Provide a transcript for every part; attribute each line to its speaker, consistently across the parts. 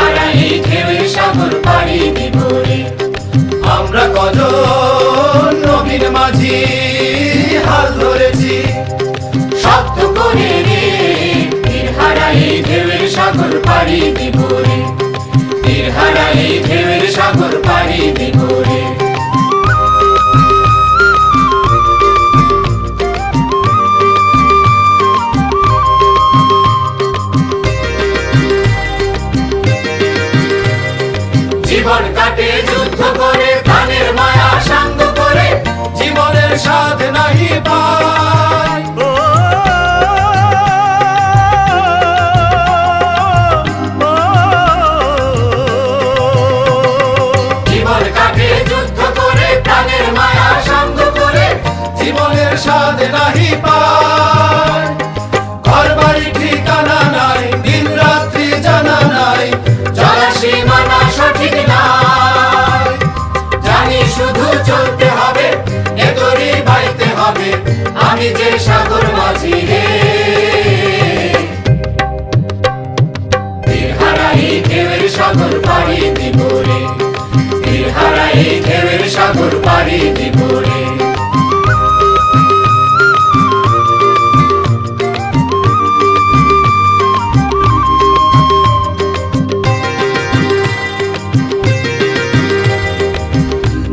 Speaker 1: হারা এই ঢেউয়ের সাগর পাড়ি দিব রে আমরা কত নবীর মাঝি হাল ধরেছি। শব্দ তীর হারা ঢেউয়ের সাগর পাড়ি জীবন কাটে, যুদ্ধ করে, প্রাণের মায়া সাঙ্গ করে, জীবনের স্বাদ নাহি পায়। জীবন কাটে, যুদ্ধ করে, প্রাণের মায়া সাঙ্গ করে, জীবনের স্বাদ নাহি পায়। আমি যে সাগর মাঝি রে। হারাই ঢেউয়ের সাগর পাড়ি দিব হারাই ঢেউয়ের সাগর পাড়ি দিব রে।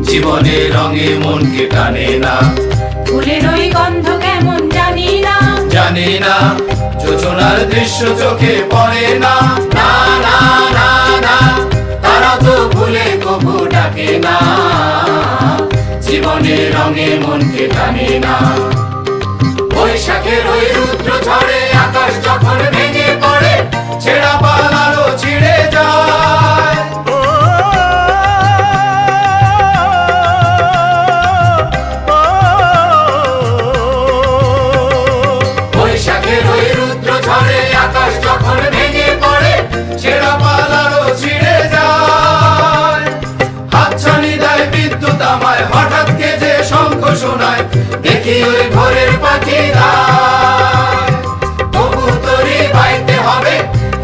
Speaker 1: জীবনের রঙে মনকে টানে না।
Speaker 2: ফুলের ওই গন্ধ কেমন জানি না।
Speaker 1: জানি না, যোজনার দৃশ্য চোখে পড়ে না। না না না না, তারা তো ভুলে কবু ডাকে না। জীবনের রঙে মনকে টানে না। বৈশাখের ওই রুদ্র ঝড়ে আকাশ যখন ভেঙে আমায় হঠাৎ কে যে শঙ্খ শোনায়, দেখি ওই ঘরের পাখি তবু বাইতে হবে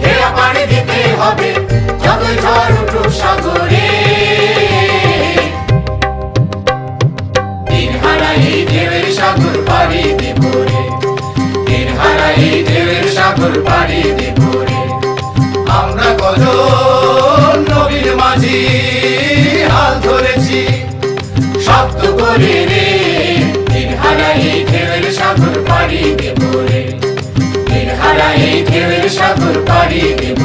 Speaker 1: খেয়া পানি দিতে হবে, যতই ঝড় উঠুক সাগরে। সাগর পাড়ি দেব রে হারাই ঢেউয়ের সাগর পাড়ি দেব করে রে হারাই ঢেউয়ের সাগর পাড়ি দেব রে। হারাই ঢেউয়ের সাগর পাড়ি দেব